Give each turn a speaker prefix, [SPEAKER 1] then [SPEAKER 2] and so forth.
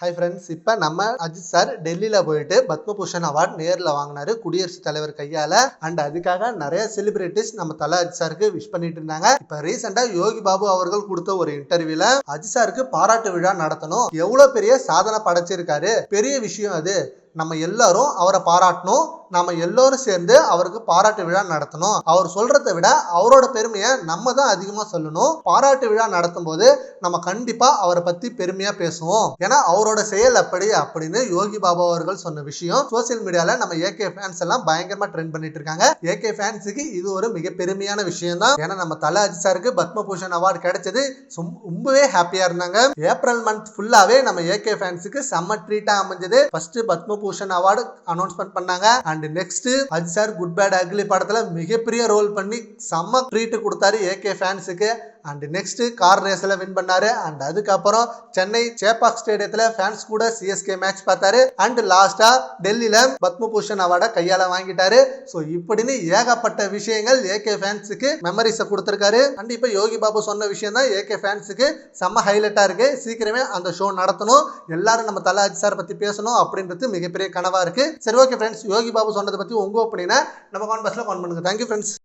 [SPEAKER 1] Hi friends இப்போ நம்ம Ajith sir டெல்லியில் போயிட்டு பத்மபூஷன் அவார்ட் நேரில் வாங்கினாரு குடியரசுத் தலைவர் கையால். அண்ட் அதுக்காக நிறைய செலிபிரிட்டிஸ் நம்ம தலை அஜித் சாருக்கு விஷ் பண்ணிட்டு இருந்தாங்க. இப்போ ரீசெண்டாக யோகி பாபு அவர்கள் கொடுத்த ஒரு இன்டர்வியூல அஜித் சாருக்கு பாராட்டு விழா நடத்தணும். எவ்வளோ பெரிய சாதனை படைச்சிருக்காரு. பெரிய விஷயம் அது. நம்ம எல்லாரும் அவரை பாராட்டணும். நாம எல்லோரும் சேர்ந்து அவருக்கு பாராட்டு விழா நடத்தணும். அவர் சொல்றதை விட அவரோட பெருமையை நம்ம தான் அதிகமா சொல்லணும். பாராட்டு விழா நடத்தும் போது நம்ம கண்டிப்பா அவரை பத்தி பெருமையா பேசுவோம். ஏன்னா அவரோட செயல் அப்படி அப்படின்னு யோகி பாபா அவர்கள் சொன்ன விஷயம். சோசியல் மீடியால நம்ம ஏகே ஃபேன்ஸ் எல்லாம் பயங்கரமா ட்ரெண்ட் பண்ணிட்டு இருக்காங்க. ஏகே ஃபேன்ஸுக்கு இது ஒரு மிக பெருமையான விஷயம் தான் ஏன்னா நம்ம தல அஜித் சாருக்கு பத்மபூஷன் அவார்டு கிடைச்சது. சும்- ரொம்பவே ஹாப்பியா இருந்தாங்க. ஏப்ரல் மந்த் ஃபுல்லாவே நம்ம ஏகே ஃபேன்ஸுக்கு செம்ம ட்ரீட்டா அமைஞ்சது. ஃபர்ஸ்ட் பத்மபூஷன் அவார்டு அனௌன்ஸ்மெண்ட் பண்ணாங்க. And next Ajith sir good bad ugly படத்துல மிகப்பெரிய ரோல் பண்ணி செம்ம ட்ரீட் கொடுத்தாரு ஏகே ஃபேன்ஸுக்கு அண்ட் நெக்ஸ்ட் கார் ரேஸ்ல வின் பண்ணாரு. அண்ட் அதுக்கப்புறம் சென்னை சேப்பாக் ஸ்டேடியத்துல ஃபேன்ஸ் கூட சிஎஸ்கே மேட்ச் பார்த்தாரு. அண்ட் லாஸ்டா டெல்லியில பத்மபூஷன் அவார்டை கையால வாங்கிட்டாரு. ஸோ இப்படின்னு ஏகப்பட்ட விஷயங்கள் ஏகே ஃபேன்ஸுக்கு மெமரிஸை கொடுத்துருக்காரு. அண்ட் இப்போ யோகி பாபு சொன்ன விஷயம் தான் ஏகே ஃபேன்ஸுக்கு செம்ம ஹைலைட்டா இருக்கு. சீக்கிரமே அந்த ஷோ நடத்தணும். எல்லாரும் நம்ம தலாஜி சார் பத்தி பேசணும் அப்படின்றது மிகப்பெரிய கனவா இருக்கு. சரி ஓகே ஃப்ரெண்ட்ஸ் யோகி பாபு சொன்னதை பத்தி உங்க ஒப்பீனியனை நம்ம கான்பஸ்ல கான் பண்ணுங்க. Thank you friends